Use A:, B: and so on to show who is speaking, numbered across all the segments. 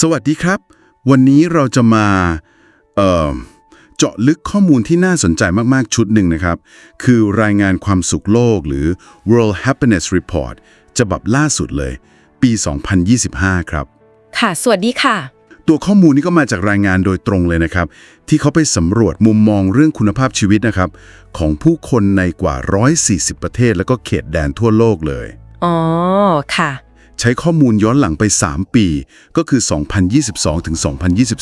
A: สวัสดีครับ วันนี้เราจะมาเอ่อเจาะลึกข้อมูลที่น่าสนใจมากๆชุดหนึ่งนะครับ คือรายงานความสุขโลกหรือ World Happiness Report ฉบับล่าสุดเลย ปี 2025 ครับ
B: ค่ะ สวัสดีค่ะ
A: ตัวข้อมูลนี้ก็มาจากรายงานโดยตรงเลยนะครับ ที่เขาไปสำรวจมุมมองเรื่องคุณภาพชีวิตนะครับ ของผู้คนในกว่า 140 ประเทศ แล้วก็เขตแดนทั่วโลกเลย
B: อ๋อ ค่ะ
A: ใช้ข้อมูลย้อนหลังไป 3 ปี ก็คือ 2022 ถึง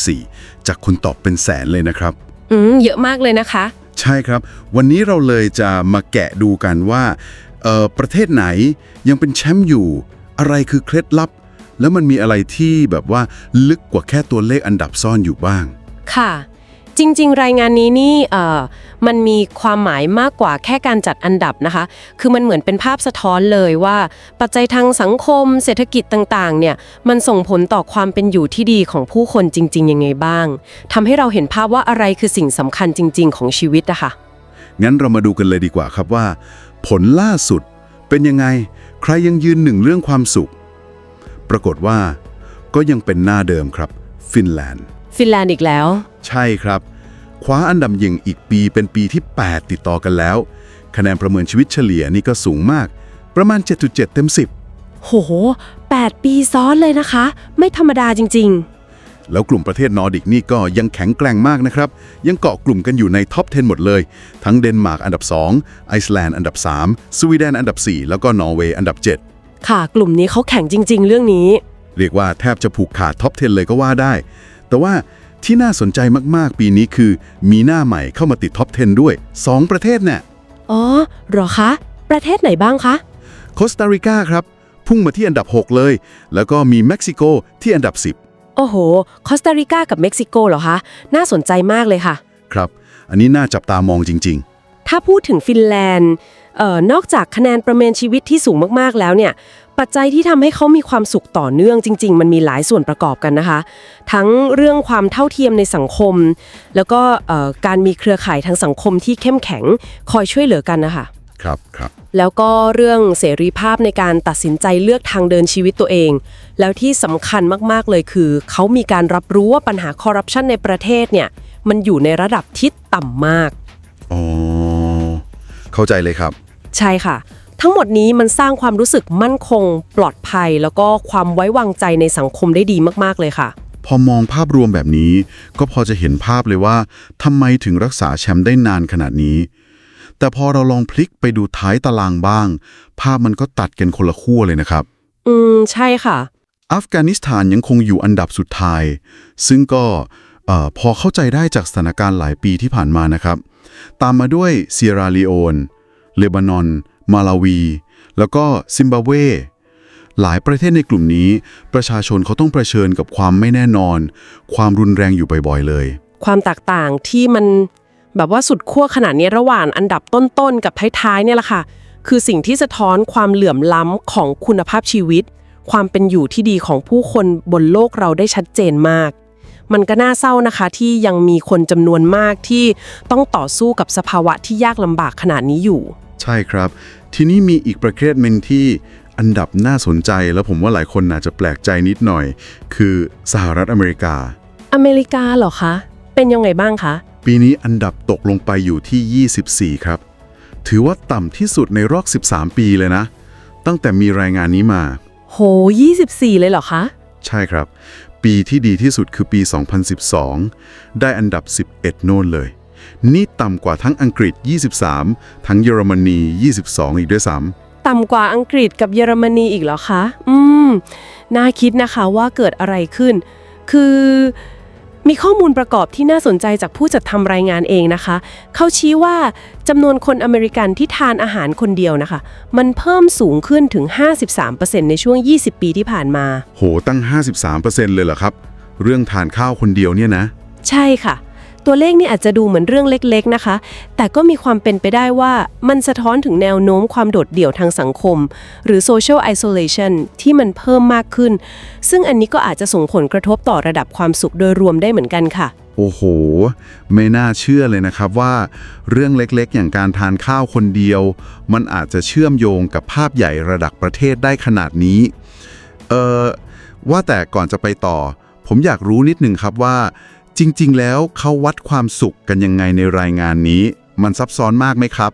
A: 2024 จากคนตอบเป็นแสนเลยนะครับ
B: อืม เยอะมากเลยนะคะ
A: ใช่ครับ วันนี้เราเลยจะมาแกะดูกันว่าเอ่อประเทศไหนยังเป็นแชมป์อยู่ อะไรคือเคล็ดลับ แล้วมันมีอะไรที่แบบว่าลึกกว่าแค่ตัวเลขอันดับซ่อนอยู่บ้าง
B: ค่ะ จริง ๆ รายงานนี้นี่เอ่อมันมีความหมายมากกว่าแค่การจัดอันดับนะคะ คือมันเหมือนเป็นภาพสะท้อนเลยว่า ปัจจัยทางสังคม เศรษฐกิจต่างๆ เนี่ย มันส่งผลต่อความเป็นอยู่ที่ดีของผู้คนจริง ๆ ยังไงบ้างทำให้เราเห็นภาพว่าอะไรคือสิ่งสำคัญจริง ๆ ของชีวิตอะค่ะ
A: งั้นเรามาดูกันเลยดีกว่าครับว่า ผลล่าสุดเป็นยังไง ใครยังยืนหนึ่งเรื่องความสุข ปรากฏว่า ก็ยังเป็นหน้าเดิมครับ ฟินแลนด์
B: ฟินแลนด์อีกแล้ว
A: ใช่ครับ คว้าอันดับยิงอีกปีเป็นปีที่ 8 ติดต่อกันแล้ว คะแนนประเมินชีวิตเฉลี่ยนี่ก็สูงมาก ประมาณ 7.7 เต็ม
B: โห 8 ปีซ้อนเลยนะคะ ไม่ธรรมดาจริงๆ
A: 10แล้วกลุ่มประเทศนอร์ดิกนี่ก็ยังแข็งแกร่งมากนะครับ ยังเกาะกลุ่มกันอยู่ในท็อป 10 หมดเลย ทั้งเดนมาร์กอันดับ 2 ไอซ์แลนด์อันดับ 3 สวีเดนอันดับ 4 แล้วก็นอร์เวย์อันดับ 7
B: ค่ะ กลุ่มนี้เขาแข่งจริง ๆ เรื่องนี้
A: เรียกว่าแทบจะผูกขาดท็อป 10 เลยก็ว่าได้ แต่ว่า ที่น่าสนใจมาก ๆ ปีนี้คือ มีหน้าใหม่เข้ามาติดท็อป 10 ด้วย 2 ประเทศเนี่ย
B: อ๋อเหรอคะ ประเทศไหนบ้างคะ
A: โคสตาริกาครับ พุ่งมาที่อันดับ 6 เลย แล้วก็มีเม็กซิโกที่อันดับ
B: โอ้โห คอสตาริกากับเม็กซิโกเหรอคะ น่าสนใจมากเลยค่ะ
A: 10 ครับ อันนี้น่าจับตามองจริง
B: ถ้าพูดถึงฟินแลนด์เอ่อนอกจากคะแนนประเมินชีวิตที่สูงมากๆแล้วเนี่ย ปัจจัยที่ทำให้เขามีความสุขต่อเนื่องจริง ๆ มันมีหลายส่วนประกอบกันนะคะ ทั้งเรื่องความเท่าเทียมในสังคม แล้วก็เอ่อการมีเครือข่ายทางสังคมที่เข้มแข็งคอยช่วยเหลือกันนะคะ
A: ๆครับครับ
B: แล้วก็เรื่องเสรีภาพในการตัดสินใจเลือกทางเดินชีวิตตัวเอง แล้วที่สำคัญมาก ๆ เลยคือ เขามีการรับรู้ว่าปัญหาคอร์รัปชันในประเทศเนี่ย มันอยู่ในระดับที่ต่ำมาก
A: อ๋อ เข้าใจเลยครับ
B: ใช่ค่ะ ทั้งหมดนี้มันสร้างความรู้สึกมั่นคง ปลอดภัย แล้วก็ความไว้วางใจในสังคมได้ดีมากๆเลยค่ะ
A: พอมองภาพรวมแบบนี้ ก็พอจะเห็นภาพเลยว่าทำไมถึงรักษาแชมป์ได้นานขนาดนี้ แต่พอเราลองพลิกไปดูท้ายตารางบ้าง ภาพมันก็ตัดกันคนละขั้วเลยนะครับ
B: อืม ใช่ค่ะ
A: อัฟกานิสถานยังคงอยู่อันดับสุดท้าย ซึ่งก็เอ่อพอเข้าใจได้จากสถานการณ์หลายปีที่ผ่านมานะครับ ตามมาด้วยเซียราลีโอนเลบานอน มาลาวี แล้วก็ซิมบับเว หลายประเทศในกลุ่มนี้ ประชาชนเขาต้องเผชิญกับความไม่แน่นอน ความรุนแรงอยู่บ่อยๆเลย
B: ความแตกต่างที่มันแบบว่าสุดขั้วขนาดนี้ระหว่างอันดับต้นๆกับท้ายๆเนี่ยแหละค่ะ คือสิ่งที่สะท้อนความเหลื่อมล้ำของคุณภาพชีวิต ความเป็นอยู่ที่ดีของผู้คนบนโลกเราได้ชัดเจนมาก มันก็น่าเศร้านะคะที่ยังมีคนจำนวนมากที่ต้องต่อสู้กับสภาวะที่ยากลำบากขนาดนี้อยู่
A: ใช่ครับ ทีนี้มีอีกประเทศหนึ่งที่อันดับน่าสนใจแล้วผมว่าหลายคนอาจจะแปลกใจนิดหน่อย คือสหรัฐอเมริกา
B: อเมริกาเหรอคะ เป็นยังไงบ้างคะ
A: ปีนี้อันดับตกลงไปอยู่ที่ 24 ครับ ถือว่าต่ำที่สุดในรอบ 13 ปีเลยนะ ตั้งแต่มีรายงานนี้มา
B: โห 24 เลยเหรอคะ
A: ใช่ครับ ปีที่ดีที่สุดคือปี 2012 ได้อันดับ 11 โน่นเลย นี่ต่ำกว่าทั้งอังกฤษ 23 ทั้งเยอรมนี 22 อีกด้วยซ้ำ
B: ต่ำกว่าอังกฤษกับเยอรมนีอีกเหรอคะ อืม น่าคิดนะคะว่าเกิดอะไรขึ้น คือมีข้อมูลประกอบที่น่าสนใจจากผู้จัดทำรายงานเองนะคะ เขาชี้ว่าจำนวนคนอเมริกันที่ทานอาหารคนเดียวนะคะ มันเพิ่มสูงขึ้นถึง 53%ในช่วง 20 ปีที่ผ่านมา
A: โห ตั้ง 53%เลยเหรอครับ เรื่องทานข้าวคนเดียวเนี่ยนะ
B: ใช่ค่ะ ตัวเลขนี่อาจจะดูเหมือนเรื่องเล็กๆนะคะ แต่ก็มีความเป็นไปได้ว่ามันสะท้อนถึงแนวโน้มความโดดเดี่ยวทางสังคม หรือ social isolation ที่มันเพิ่มมากขึ้น ซึ่งอันนี้ก็อาจจะส่งผลกระทบต่อระดับความสุขโดยรวมได้เหมือนกันค่ะ
A: โอ้โห ไม่น่าเชื่อเลยนะครับว่า เรื่องเล็กๆ อย่างการทานข้าวคนเดียว มันอาจจะเชื่อมโยงกับภาพใหญ่ระดับประเทศได้ขนาดนี้ เออว่าแต่ก่อนจะไปต่อ ผมอยากรู้นิดหนึ่งครับว่า จริงๆ แล้วเขาวัดความสุขกันยังไงในรายงานนี้ มันซับซ้อนมากไหมครับ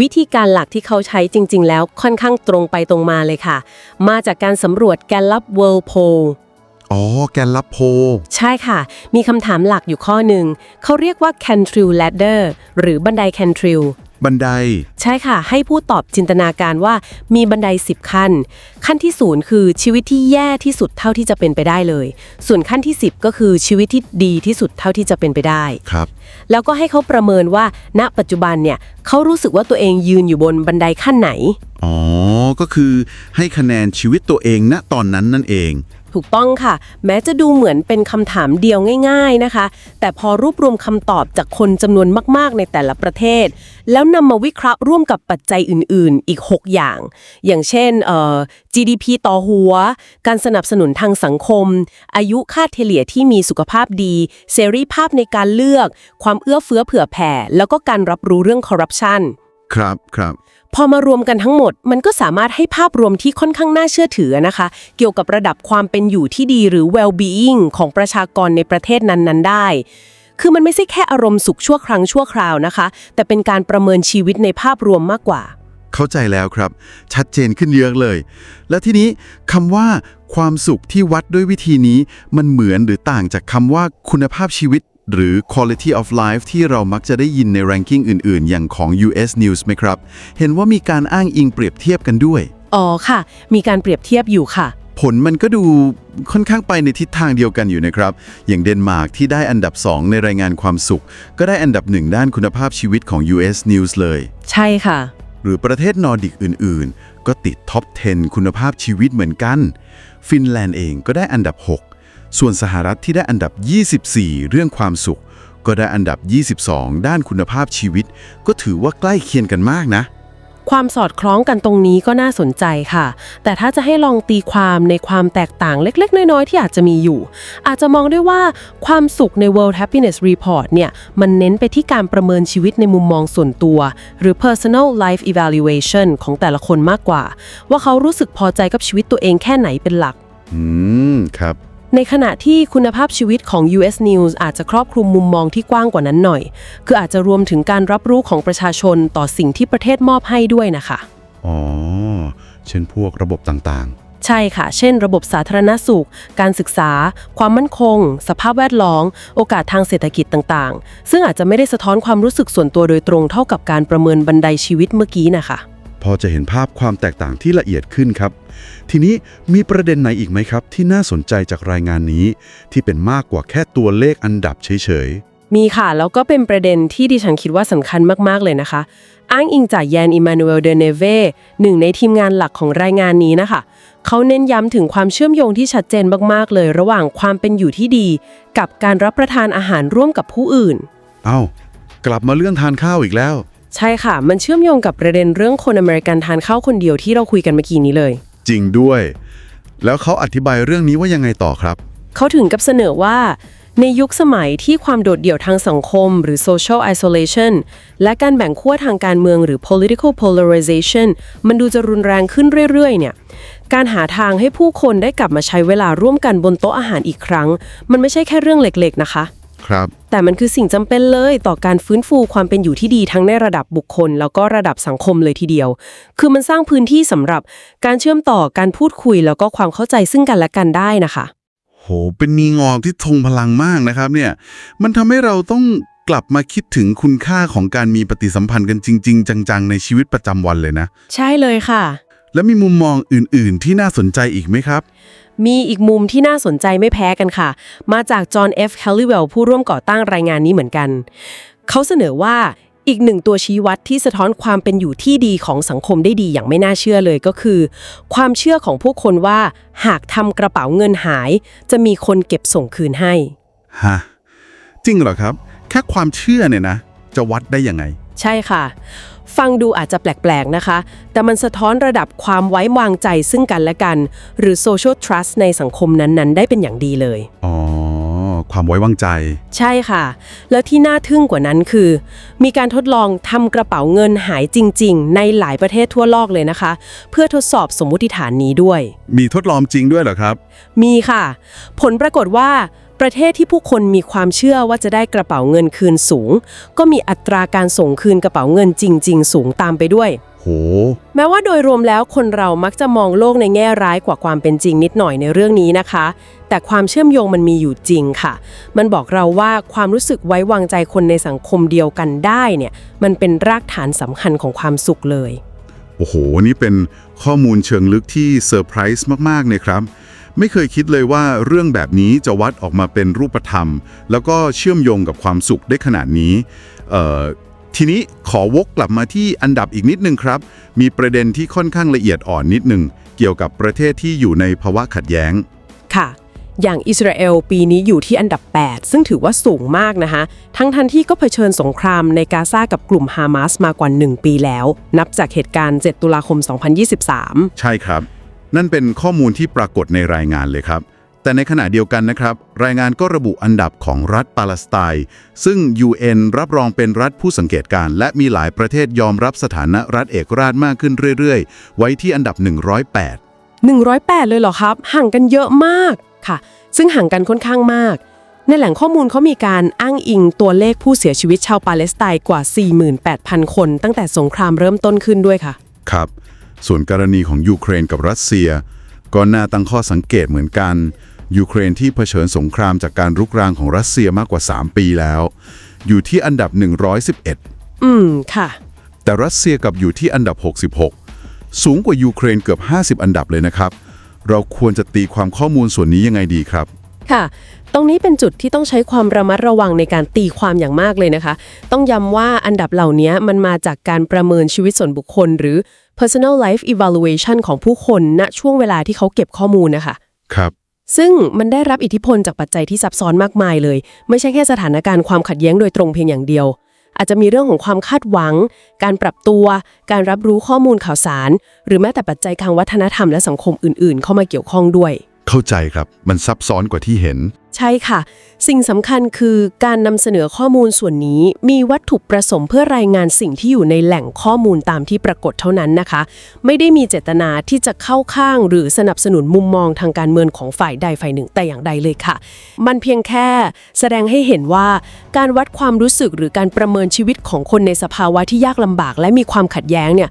B: วิธีการหลักที่เขาใช้จริง ๆ แล้วค่อนข้างตรงไปตรงมาเลยค่ะ มาจากการสำรวจแกลลับ World Poll
A: อ๋อ แกนลับโพล
B: ใช่ค่ะ มีคำถามหลักอยู่ข้อหนึ่ง เขาเรียกว่า Cantril Ladder หรือบันได Cantril
A: บันได
B: ใช่ค่ะ ให้ผู้ตอบจินตนาการว่ามีบันได 10 ขั้น ขั้นที่ศูนย์คือชีวิตที่แย่ที่สุดเท่าที่จะเป็นไปได้เลย ส่วนขั้นที่ 10 ก็คือชีวิตที่ดีที่สุดเท่าที่จะเป็นไปได้
A: ครับ
B: แล้วก็ให้เขาประเมินว่า ณปัจจุบันเนี่ยเขารู้สึกว่าตัวเองยืนอยู่บนบันไดขั้นไหน
A: อ๋อ ก็คือให้คะแนนชีวิตตัวเองณตอนนั้นนั่นเอง
B: ถูกต้องค่ะ แม้จะดูเหมือนเป็นคำถามเดียวง่าย ๆนะคะ แต่พอรวบรวมคำตอบจากคนจำนวนมากๆ ในแต่ละประเทศ แล้วนำมาวิเคราะห์ร่วมกับปัจจัยอื่นๆ อีก 6 อย่าง อย่างเช่นเอ่อ GDP ต่อหัว การสนับสนุนทางสังคม อายุค่าเฉลี่ยที่มีสุขภาพดี เสรีภาพในการเลือก ความเอื้อเฟื้อเผื่อแผ่ แล้วก็การรับรู้เรื่องคอร์รัปชัน
A: ครับครับ
B: พอมารวมกันทั้งหมด มันก็สามารถให้ภาพรวมที่ค่อนข้างน่าเชื่อถือนะคะ เกี่ยวกับระดับความเป็นอยู่ที่ดีหรือ well-being ของประชากรในประเทศนั้นๆ ได้ คือมันไม่ใช่แค่อารมณ์สุขชั่วครั้งชั่วคราวนะคะ แต่เป็นการประเมินชีวิตในภาพรวมมากกว่า
A: เข้าใจแล้วครับ ชัดเจนขึ้นเยอะเลย และทีนี้คำว่า ความสุขที่วัดด้วยวิธีนี้ มันเหมือนหรือต่างจากคำว่าคุณภาพชีวิต หรือ quality of life ที่เรามักจะได้ยินใน ranking อื่น ๆ อย่างของ US News ไหมครับ เห็นว่ามีการอ้างอิงเปรียบเทียบกันด้วย
B: อ๋อค่ะ มีการเปรียบเทียบอยู่ค่ะ
A: ผลมันก็ดูค่อนข้างไปในทิศทางเดียวกันอยู่นะครับ อย่างเดนมาร์กที่ได้อันดับ 2 ในรายงานความสุข ก็ได้อันดับหนึ่งด้านคุณภาพชีวิตของ US News เลย
B: ใช่ค่ะ
A: หรือประเทศนอร์ดิกอื่น ๆ ก็ติดท็อป 10 คุณภาพชีวิตเหมือนกัน ฟินแลนด์เองก็ได้อันดับ 6 ส่วนสหรัฐที่ได้อันดับ 24 เรื่องความสุข ก็ได้อันดับ 22 ด้านคุณภาพชีวิต ก็ถือว่าใกล้เคียงกันมากนะ
B: ความสอดคล้องกันตรงนี้ก็น่าสนใจค่ะ แต่ถ้าจะให้ลองตีความในความแตกต่างเล็ก ๆ น้อย ๆ ที่อาจจะมีอยู่ อาจจะมองได้ว่าความสุขใน World Happiness Report เนี่ยมันเน้นไปที่การประเมินชีวิตในมุมมองส่วนตัว หรือ personal life evaluation ของแต่ละคนมากกว่า ว่าเขารู้สึกพอใจกับชีวิตตัวเองแค่ไหนเป็นหลัก
A: อืม ครับ
B: ในขณะที่คุณภาพชีวิตของ US News อาจจะครอบคลุมมุมมองที่กว้างกว่านั้นหน่อย คืออาจจะรวมถึงการรับรู้ของประชาชนต่อสิ่งที่ประเทศมอบให้ด้วยนะคะ
A: อ๋อ เช่นพวกระบบต่าง
B: ใช่ค่ะ เช่น ระบบสาธารณสุข การศึกษา ความมั่นคง สภาพแวดล้อม โอกาสทางเศรษฐกิจต่างๆ ซึ่งอาจจะไม่ได้สะท้อนความรู้สึกส่วนตัวโดยตรงเท่ากับการประเมินบันไดชีวิตเมื่อกี้นะคะ
A: ๆ พอจะเห็นภาพความแตกต่างที่ละเอียดขึ้นครับ ทีนี้มีประเด็นไหนอีกไหมครับ ที่น่าสนใจจากรายงานนี้ ที่เป็นมากกว่าแค่ตัวเลขอันดับเฉย
B: มีค่ะ แล้วก็เป็นประเด็นที่ดิฉันคิดว่าสำคัญมากๆเลยนะคะ อ้างอิงจากแยนอิมานูเอลเดเนเวหนึ่งในทีมงานหลักของรายงานนี้นะคะ เขาเน้นย้ำถึงความเชื่อมโยงที่ชัดเจนมากๆเลย ระหว่างความเป็นอยู่ที่ดี กับการรับประทานอาหารร่วมกับผู้อื่น
A: ๆเอ้ากลับมาเรื่องทานข้าวอีกแล้ว
B: ใช่ค่ะ มันเชื่อมโยงกับประเด็นเรื่องคนอเมริกันทานข้าวคนเดียวที่เราคุยกันเมื่อกี้นี้เลย
A: จริงด้วย แล้วเขาอธิบายเรื่องนี้ว่ายังไงต่อครับ
B: เขาถึงกับเสนอว่า ในยุคสมัยที่ความโดดเดี่ยวทางสังคม หรือ social isolation และการแบ่งขั้วทางการเมืองหรือ political polarization มันดูจะรุนแรงขึ้นเรื่อยๆเนี่ยการหาทางให้ผู้คนได้กลับมาใช้เวลาร่วมกันบนโต๊ะอาหารอีกครั้ง มันไม่ใช่แค่เรื่องเล็กๆนะคะ
A: ครับ
B: แต่มันคือสิ่งจำเป็นเลยต่อการฟื้นฟูความเป็นอยู่ที่ดีทั้งในระดับบุคคล แล้วก็ระดับสังคมเลยทีเดียว คือมันสร้างพื้นที่สำหรับการเชื่อมต่อการพูดคุย แล้วก็ความเข้าใจซึ่งกันและกันได้นะคะ
A: โห เป็นนีงอกที่ทรงพลังมากนะครับเนี่ย มันทำให้เราต้องกลับมาคิดถึงคุณค่าของการมีปฏิสัมพันธ์กันจริง ๆ จังๆ ในชีวิตประจำวันเลยนะ
B: ใช่เลยค่ะ
A: แล้วมีมุมมองอื่น ๆ ที่น่าสนใจอีกไหมครับ
B: มีอีกมุมที่น่าสนใจไม่แพ้กันค่ะ มาจากจอห์น F. แคลลิเวลผู้ร่วมก่อตั้งรายงานนี้เหมือนกัน เขาเสนอว่าอีกหนึ่งตัวชี้วัดที่สะท้อนความเป็นอยู่ที่ดีของสังคมได้ดีอย่างไม่น่าเชื่อเลยก็คือ ความเชื่อของผู้คนว่าหากทำกระเป๋าเงินหาย จะมีคนเก็บส่งคืนให้
A: ฮะจริงเหรอครับ แค่ความเชื่อเนี่ยนะ จะวัดได้ยังไง
B: ใช่ค่ะ ฟังดูอาจจะแปลกๆนะคะ แต่มันสะท้อนระดับความไว้วางใจซึ่งกันและกัน หรือ social trust ในสังคมนั้นๆ ได้เป็นอย่างดีเลย
A: อ๋อความความไว้วางใจ
B: ใช่ค่ะ แล้วที่น่าทึ่งกว่านั้นคือ มีการทดลองทำกระเป๋าเงินหายจริง ๆ ในหลายประเทศทั่วโลกเลยนะคะ เพื่อทดสอบสมมุติฐานนี้ด้วย
A: มีทดลองจริงด้วยเหรอครับ
B: มีค่ะ ผลปรากฏว่า ประเทศที่ผู้คนมีความเชื่อว่าจะได้กระเป๋าเงินคืนสูง ก็มีอัตราการส่งคืนกระเป๋าเงินจริง ๆ สูงตามไปด้วย
A: โห
B: แม้ว่าโดยรวมแล้วคนเรามักจะมองโลกในแง่ร้ายกว่าความเป็นจริงนิดหน่อยในเรื่องนี้นะคะ แต่ความเชื่อมโยงมันมีอยู่จริงค่ะ มันบอกเราว่าความรู้สึกไว้วางใจคนในสังคมเดียวกันได้เนี่ย มันเป็นรากฐานสำคัญของความสุขเลย
A: โอ้โห นี่เป็นข้อมูลเชิงลึกที่เซอร์ไพรส์มากๆเลยครับ ไม่เคยคิดเลยว่าเรื่องแบบนี้จะวัดออกมาเป็นรูปธรรม แล้วก็เชื่อมโยงกับความสุขได้ขนาดนี้เอ่อทีนี้ขอวกกลับมาที่อันดับอีกนิดนึงครับ มีประเด็นที่ค่อนข้างละเอียดอ่อนนิดนึง เกี่ยวกับประเทศที่อยู่ในภาวะขัดแย้ง
B: ค่ะ อย่างอิสราเอลปีนี้อยู่ที่อันดับ 8 ซึ่งถือว่าสูงมากนะคะทั้งทันที่ก็เผชิญสงครามในกาซากับกลุ่มฮามาสมากว่า 1 ปีแล้ว นับจากเหตุการณ์ 7 ตุลาคม 2023
A: ใช่ครับ นั่นเป็นข้อมูลที่ปรากฏในรายงานเลยครับ แต่ในขณะเดียวกันนะครับ รายงานก็ระบุอันดับของรัฐปาเลสไตน์ซึ่ง UN รับรองเป็นรัฐผู้สังเกตการณ์และมีหลายประเทศยอมรับสถานะรัฐเอกราชมากขึ้นเรื่อยๆ ไว้ที่อันดับ 108
B: 108 เลยเหรอครับ ห่างกันเยอะมากค่ะ ซึ่งห่างกันค่อนข้างมาก ในแหล่งข้อมูลเขามีการอ้างอิงตัวเลขผู้เสียชีวิตชาวปาเลสไตน์กว่า 48,000 คน ตั้งแต่สงครามเริ่มต้นขึ้นด้วยค่ะ
A: ครับ ส่วนกรณีของยูเครนกับรัสเซีย ก็น่าตั้งข้อสังเกตเหมือนกัน ยูเครนที่เผชิญสงครามจากการรุกรานของรัสเซียมากกว่า 3 ปีแล้ว อยู่ที่อันดับ 111
B: อืม ค่ะ
A: แต่รัสเซียกลับอยู่ที่อันดับ 66 สูงกว่ายูเครนเกือบ 50 อันดับเลยนะครับ เราควรจะตีความข้อมูลส่วนนี้ยังไงดีครับ
B: ค่ะตรงนี้เป็นจุดที่ต้องใช้ความระมัดระวังในการตีความอย่างมากเลยนะคะ ต้องย้ำว่าอันดับเหล่านี้มันมาจากการประเมินชีวิตส่วนบุคคล หรือ personal life evaluation ของผู้คนณช่วงเวลาที่เขาเก็บข้อมูลนะคะ
A: ครับ
B: ซึ่งมันได้รับอิทธิพลจากปัจจัยที่ซับซ้อนมากมายเลย ไม่ใช่แค่สถานการณ์ความขัดแย้งโดยตรงเพียงอย่างเดียว อาจจะมีเรื่องของความคาดหวัง การปรับตัว การรับรู้ข้อมูลข่าวสาร หรือแม้แต่ปัจจัยทางวัฒนธรรมและสังคมอื่น ๆ เข้ามาเกี่ยวข้องด้วย
A: เข้าใจครับ มันซับซ้อนกว่าที่เห็น
B: ใช่ค่ะ สิ่งสำคัญคือการนำเสนอข้อมูลส่วนนี้มีวัตถุประสงค์เพื่อรายงานสิ่งที่อยู่ในแหล่งข้อมูลตามที่ปรากฏเท่านั้นนะคะ ไม่ได้มีเจตนาที่จะเข้าข้างหรือสนับสนุนมุมมองทางการเมืองของฝ่ายใดฝ่ายหนึ่งแต่อย่างใดเลยค่ะ มันเพียงแค่แสดงให้เห็นว่าการวัดความรู้สึกหรือการประเมินชีวิตของคนในสภาวะที่ยากลำบาก และมีความขัดแย้งเนี่ย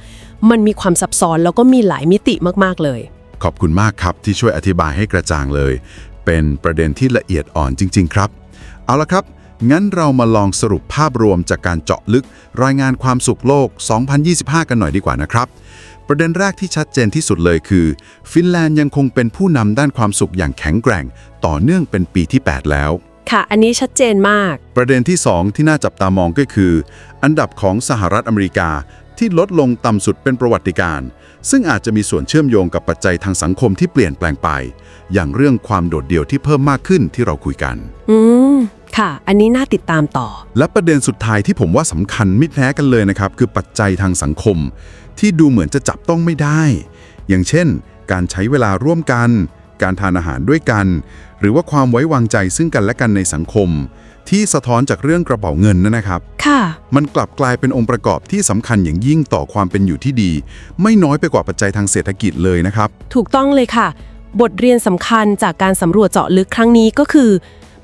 B: มันมีความซับซ้อนแล้วก็มีหลายมิติมากๆเลย
A: ขอบคุณมากครับที่ช่วยอธิบายให้กระจ่างเลย เป็นประเด็นที่ละเอียดอ่อนจริง ๆ ครับ เอาละครับ งั้นเรามาลองสรุปภาพรวมจากการเจาะลึก รายงานความสุขโลก 2025 กันหน่อยดีกว่านะครับ ประเด็นแรกที่ชัดเจนที่สุดเลยคือ ฟินแลนด์ยังคงเป็นผู้นำด้านความสุขอย่างแข็งแกร่ง ต่อเนื่องเป็นปีที่ 8 แล้ว
B: ค่ะ อันนี้ชัดเจนมาก
A: ประเด็นที่ 2 ที่น่าจับตามองก็คือ อันดับของสหรัฐอเมริกาที่ลดลงต่ำสุดเป็นประวัติการณ์ ซึ่งอาจจะมีส่วนเชื่อมโยงกับปัจจัยทางสังคมที่เปลี่ยนแปลงไป อย่างเรื่องความโดดเดี่ยวที่เพิ่มมากขึ้นที่เราคุยกัน
B: อืม ค่ะ อันนี้น่าติดตามต่อ
A: และประเด็นสุดท้ายที่ผมว่าสำคัญไม่แพ้กันเลยนะครับ คือปัจจัยทางสังคม ที่ดูเหมือนจะจับต้องไม่ได้ อย่างเช่น การใช้เวลาร่วมกัน การทานอาหารด้วยกัน หรือว่าความไว้วางใจซึ่งกันและกันในสังคม ที่สะท้อนจากเรื่องกระเป๋าเงินนั่นนะครับ
B: ค่ะ
A: มันกลับกลายเป็นองค์ประกอบที่สำคัญอย่างยิ่งต่อความเป็นอยู่ที่ดี ไม่น้อยไปกว่าปัจจัยทางเศรษฐกิจเลยนะครับ
B: ถูกต้องเลยค่ะ บทเรียนสำคัญจากการสำรวจเจาะลึกครั้งนี้ก็คือ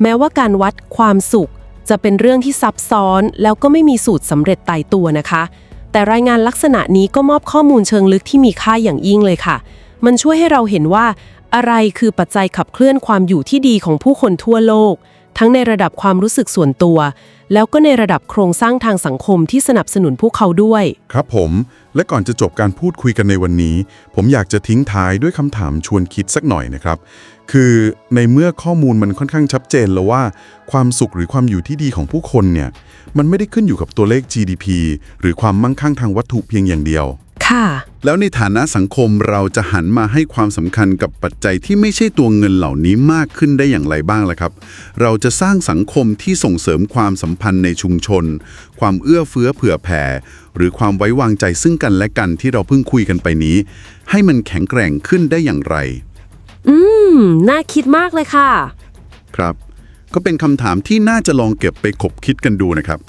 B: แม้ว่าการวัดความสุข จะเป็นเรื่องที่ซับซ้อน แล้วก็ไม่มีสูตรสำเร็จตายตัวนะคะ แต่รายงานลักษณะนี้ก็มอบข้อมูลเชิงลึกที่มีค่าอย่างยิ่งเลยค่ะ มันช่วยให้เราเห็นว่า อะไรคือปัจจัยขับเคลื่อนความอยู่ที่ดีของผู้คนทั่วโลก ทั้งในระดับความรู้สึกส่วนตัว แล้วก็ในระดับโครงสร้างทางสังคมที่สนับสนุนพวกเขาด้วย
A: ครับผม และก่อนจะจบการพูดคุยกันในวันนี้ ผมอยากจะทิ้งท้ายด้วยคำถามชวนคิดสักหน่อยนะครับ คือในเมื่อข้อมูลมันค่อนข้างชัดเจนแล้วว่า ความสุขหรือความอยู่ที่ดีของผู้คนเนี่ย มันไม่ได้ขึ้นอยู่กับตัวเลข GDP หรือความมั่งคั่งทางวัตถุเพียงอย่างเดียว
B: ค่ะ
A: แล้วในฐานะสังคมเราจะหันมาให้ความสำคัญกับปัจจัยที่ไม่ใช่ตัวเงินเหล่านี้มากขึ้นได้อย่างไรบ้างล่ะครับ เราจะสร้างสังคมที่ส่งเสริมความสัมพันธ์ในชุมชน ความเอื้อเฟื้อเผื่อแผ่ หรือความไว้วางใจซึ่งกันและกันที่เราเพิ่งคุยกันไปนี้ ให้มันแข็งแกร่งขึ้นได้อย่างไร
B: อืม น่าคิดมากเลยค่ะ
A: ครับ ก็เป็นคำถามที่น่าจะลองเก็บไปคบคิดกันดูนะครับ